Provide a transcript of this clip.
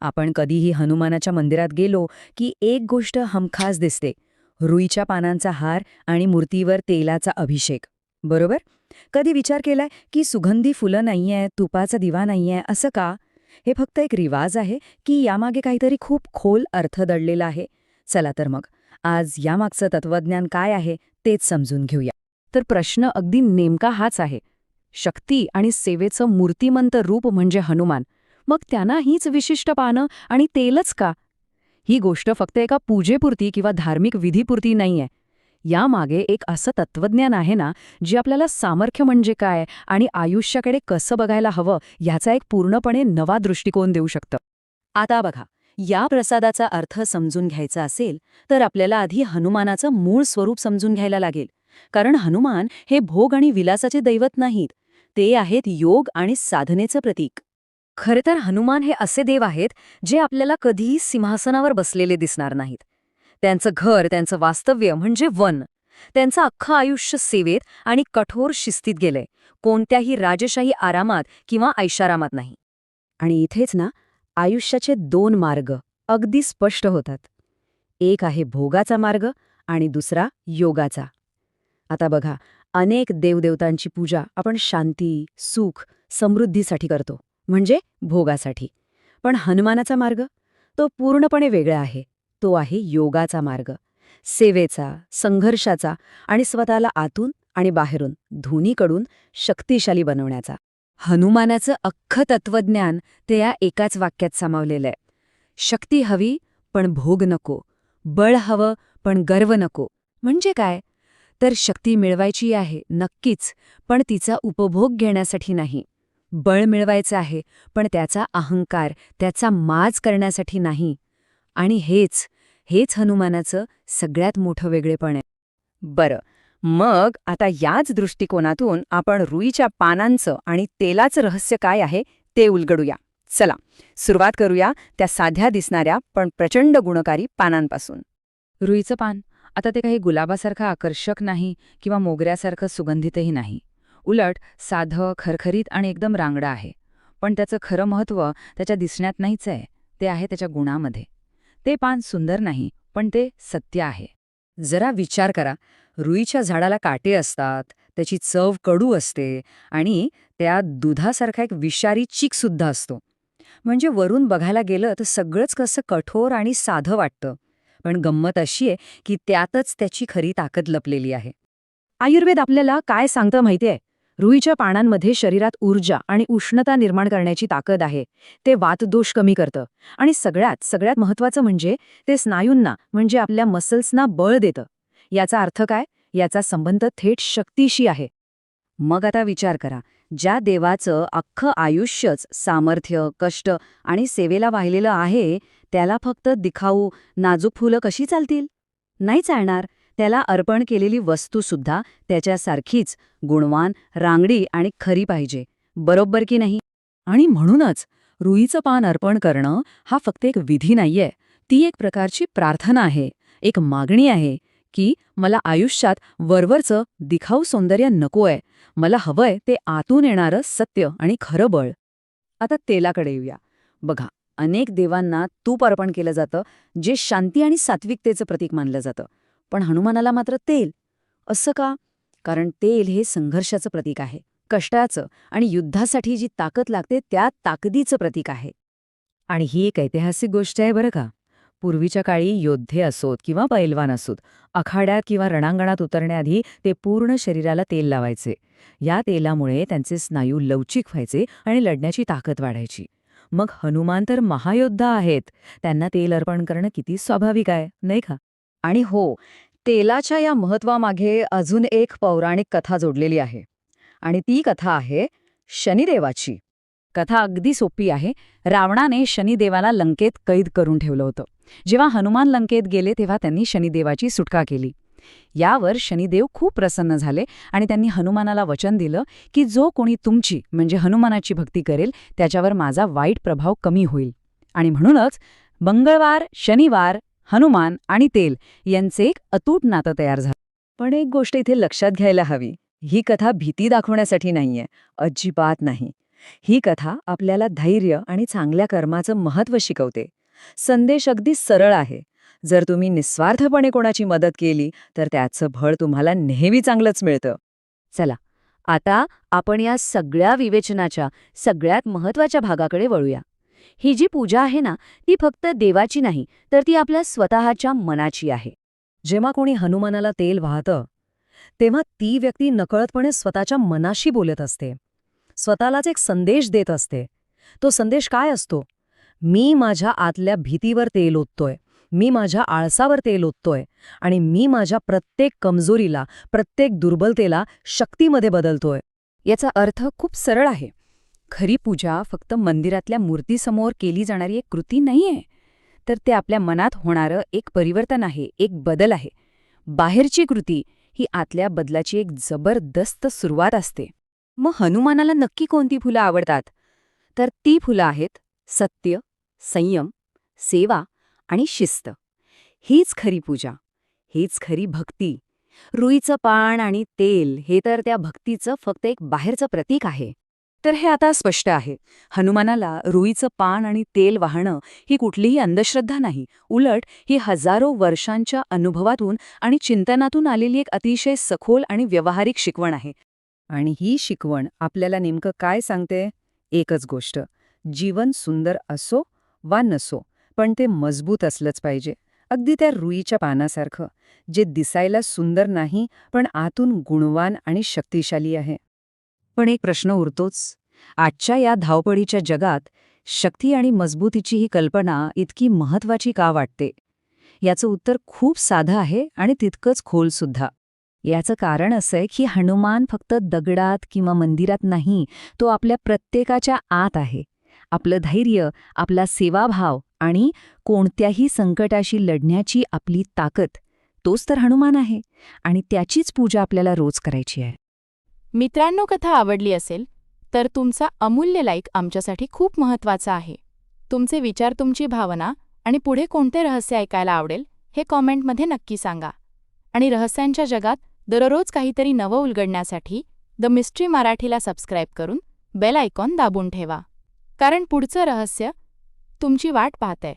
आपण कधीही हनुमानाच्या मंदिरात गेलो की एक गोष्ट हमखास दिसते. रुईच्या पानांचा हार आणि मूर्तीवर तेलाचा अभिषेक. बरोबर? कधी विचार केलाय की सुगंधी फुलं नाहीये तुपाचा दिवा नाहीये असं का? हे फक्त एक रिवाज आहे की यामागे काहीतरी खूप खोल अर्थ दडलेला आहे. चला तर मग आज यामागचं तत्वज्ञान काय आहे तेच समजून घेऊया. तर प्रश्न अगदी नेमका हाच आहे. शक्ती आणि सेवेचं मूर्तिमंत रूप म्हणजे हनुमान. मग त्यांना हीच विशिष्ट पानं आणि तेलच का? ही गोष्ट फक्त एका पूजेपुरती किंवा धार्मिक विधीपुरती नाहीये. यामागे एक असं तत्वज्ञान आहे ना जे आपल्याला सामर्थ्य म्हणजे काय आणि आयुष्याकडे कसं बघायला हवं ह्याचा एक पूर्णपणे नवा दृष्टिकोन देऊ शकतं. आता बघा या प्रसादाचा अर्थ समजून घ्यायचा असेल तर आपल्याला आधी हनुमानाचं मूळ स्वरूप समजून घ्यायला लागेल. कारण हनुमान हे भोग आणि विलासाचे दैवत नाहीत. ते आहेत योग आणि साधनेचं प्रतीक. खरे तर हनुमान हे असे देव आहेत जे आपल्याला कधीही सिंहासनावर बसलेले दिसणार नाहीत. त्यांचं घर त्यांचं वास्तव्य म्हणजे वन. त्यांचं अख्खं आयुष्य सेवेत आणि कठोर शिस्तीत गेलंय. कोणत्याही राजशाही आरामात किंवा ऐशारामात नाही. आणि इथेच ना आयुष्याचे दोन मार्ग अगदी स्पष्ट होतात. एक आहे भोगाचा मार्ग आणि दुसरा योगाचा. आता बघा अनेक देवदेवतांची पूजा आपण शांती सुख समृद्धीसाठी करतो. म्हणजे भोगासाठी. पण हनुमानाचा मार्ग? तो पूर्णपणे वेगळा आहे. तो आहे योगाचा मार्ग. सेवेचा संघर्षाचा आणि स्वतःला आतून आणि बाहेरून धोनीकडून शक्तिशाली बनवण्याचा. हनुमानाचं अख्खं तत्वज्ञान ते या एकाच वाक्यात सामावलेलं आहे शक्ती हवी पण भोग नको. बळ हवं पण गर्व नको. म्हणजे काय? तर शक्ती मिळवायची आहे नक्कीच पण तिचा उपभोग घेण्यासाठी नाही. बळ मिळवायचं आहे पण त्याचा अहंकार त्याचा माज करण्यासाठी नाही. आणि हेच हेच हनुमानाचं सगळ्यात मोठं वेगळेपण आहे. बरं मग आता याच दृष्टिकोनातून आपण रुईच्या पानांचं आणि तेलाचं रहस्य काय आहे ते उलगडूया. चला सुरुवात करूया त्या साध्या दिसणाऱ्या पण प्रचंड गुणकारी पानांपासून. रुईचं पान? आता ते काही गुलाबासारखं आकर्षक नाही किंवा मोगऱ्यासारखं सुगंधितही नाही. उलट साधं खरखरीत आणि एकदम रांगडं आहे. पण त्याचं खरं महत्त्व त्याच्या दिसण्यात नाहीच आहे. ते आहे त्याच्या गुणामध्ये. ते पान सुंदर नाही पण ते सत्य आहे. जरा विचार करा. रुईच्या झाडाला काटे असतात त्याची चव कडू असते आणि त्यात दुधासारखा एक विषारी चीकसुद्धा असतो. म्हणजे वरून बघायला गेलं तर सगळंच कसं कठोर आणि साधं वाटतं. पण गंमत अशी आहे की त्यातच त्याची खरी ताकद लपलेली आहे. आयुर्वेद आपल्याला काय सांगतं माहितीये? रुईच्या पानांमध्ये शरीरात ऊर्जा आणि उष्णता निर्माण करण्याची ताकद आहे. ते वातदोष कमी करतं. आणि सगळ्यात सगळ्यात महत्वाचं म्हणजे ते स्नायूंना म्हणजे आपल्या मसल्सना बळ देतं. याचा अर्थ काय? याचा संबंध थेट शक्तीशी आहे. मग आता विचार करा. ज्या देवाचं अख्खं आयुष्यच सामर्थ्य कष्ट आणि सेवेला वाहिलेलं आहे त्याला फक्त दिखाऊ नाजूक फुलं कशी चालतील? नाही चालणार. त्याला अर्पण केलेली वस्तूसुद्धा त्याच्यासारखीच गुणवान रांगडी आणि खरी पाहिजे. बरोबर की नाही? आणि म्हणूनच रुईचं पान अर्पण करणं हा फक्त एक विधी नाहीये. ती एक प्रकारची प्रार्थना आहे. एक मागणी आहे की मला आयुष्यात वरवरचं दिखाऊ सौंदर्य नकोय. मला हवंय ते आतून येणारं सत्य आणि खरं बळ. आता तेलाकडे येऊया. बघा अनेक देवांना तूप अर्पण केलं जातं जे शांती आणि सात्विकतेचं प्रतीक मानलं जातं. पण हनुमानाला मात्र तेल. असं का? कारण तेल हे संघर्षाचं प्रतीक आहे कष्टाचं आणि युद्धासाठी जी ताकद लागते त्या ताकदीचं प्रतीक आहे. आणि ही एक ऐतिहासिक गोष्ट आहे बरं का. पूर्वीच्या काळी योद्धे असोत किंवा पैलवान असोत आखाड्यात किंवा रणांगणात उतरण्याआधी ते पूर्ण शरीराला तेल लावायचे. या तेलामुळे त्यांचे स्नायू लवचिक व्हायचे आणि लढण्याची ताकद वाढायची. मग हनुमान तर महायोद्धा आहेत त्यांना तेल अर्पण करणं किती स्वाभाविक आहे नाही का? आणि हो तेलाच्या या महत्वामागे अजून एक पौराणिक कथा जोडलेली आहे. आणि ती कथा आहे शनिदेवाची. कथा अगदी सोपी आहे. रावणाने शनिदेवाला लंकेत कैद करून ठेवलं होतं. जेव्हा हनुमान लंकेत गेले तेव्हा त्यांनी शनिदेवाची सुटका केली. यावर शनिदेव खूप प्रसन्न झाले आणि त्यांनी हनुमानाला वचन दिलं की जो कोणी तुमची म्हणजे हनुमानाची भक्ती करेल त्याच्यावर माझा वाईट प्रभाव कमी होईल. आणि म्हणूनच मंगळवार शनिवार हनुमान आणि तेल यांचे एक अतूट नातं तयार झालं. पण एक गोष्ट इथे लक्षात घ्यायला हवी ही कथा भीती दाखवण्यासाठी नाहीये अजिबात नाही. ही कथा आपल्याला धैर्य आणि चांगल्या कर्माचं महत्त्व शिकवते. संदेश अगदी सरळ आहे. जर तुम्ही निस्वार्थपणे कोणाची मदत केली तर त्याचं भळ तुम्हाला नेहमी चांगलंच मिळतं. चला आता आपण या सगळ्या विवेचनाच्या सगळ्यात महत्त्वाच्या भागाकडे वळूया. ही जी पूजा आहे ना ती फक्त देवाची नाही तर ती आपल्या स्वतःच्या मनाची आहे. जेव्हा कोणी हनुमानाला तेल वाहतं तेव्हा ती व्यक्ती नकळतपणे स्वतःच्या मनाशी बोलत असते. स्वतःलाच एक संदेश देत असते. तो संदेश काय असतो? मी माझ्या आतल्या भीतीवर तेल ओततोय मी माझ्या आळसावर तेल ओततोय आणि मी माझ्या प्रत्येक कमजोरीला प्रत्येक दुर्बलतेला शक्तीमध्ये बदलतोय. याचा अर्थ खूप सरळ आहे. खरी पूजा फक्त मंदिरातल्या मूर्तीसमोर केली जाणारी एक कृती नाहीये. तर ते आपल्या मनात होणारं एक परिवर्तन आहे एक बदल आहे. बाहेरची कृती ही आतल्या बदलाची एक जबरदस्त सुरुवात असते. मग हनुमानाला नक्की कोणती फुलं आवडतात? तर ती फुलं आहेत सत्य संयम सेवा आणि शिस्त. हीच खरी पूजा हीच खरी भक्ती. रुईचं पान आणि तेल हे तर त्या भक्तीचं फक्त एक बाहेरचं प्रतीक आहे. तर हे आता स्पष्ट आहे. हनुमानाला रुईचं पान आणि तेल वाहणं ही कुठलीही अंधश्रद्धा नाही. उलट ही हजारो वर्षांच्या अनुभवातून आणि चिंतनातून आलेली एक अतिशय सखोल आणि व्यावहारिक शिकवण आहे. आणि ही शिकवण आपल्याला नेमकं काय सांगते? एकच गोष्ट. जीवन सुंदर असो वा नसो पण ते मजबूत असलंच पाहिजे. अगदी त्या रुईच्या पानासारखं जे दिसायला सुंदर नाही पण आतून गुणवान आणि शक्तिशाली आहे. पण एक प्रश्न उरतोच. आजच्या या धावपळीच्या जगात शक्ती आणि मजबूतीची ही कल्पना इतकी महत्वाची का वाटते? याचं उत्तर खूप साधं आहे आणि तितकंच खोलसुद्धा याचं कारण असं आहे की हनुमान फक्त दगडात किंवा मंदिरात नाही तो आपल्या प्रत्येकाच्या आत आहे. आपलं धैर्य आपला सेवाभाव आणि कोणत्याही संकटाशी लढण्याची आपली ताकद तोच तर हनुमान आहे आणि त्याचीच पूजा आपल्याला रोज करायची आहे. मित्रांनो कथा आवडली असेल तर तुमचा अमूल्य लाईक आमच्यासाठी खूप महत्त्वाचा आहे. तुमचे विचार तुमची भावना आणि पुढे कोणते रहस्य ऐकायला आवडेल हे कॉमेंटमध्ये नक्की सांगा. आणि रहस्यांच्या जगात दररोज काहीतरी नवं उलगडण्यासाठी द मिस्ट्री मराठीला सबस्क्राईब करून बेल आयकॉन दाबून ठेवा. कारण पुढचं रहस्य तुमची वाट पाहतंय.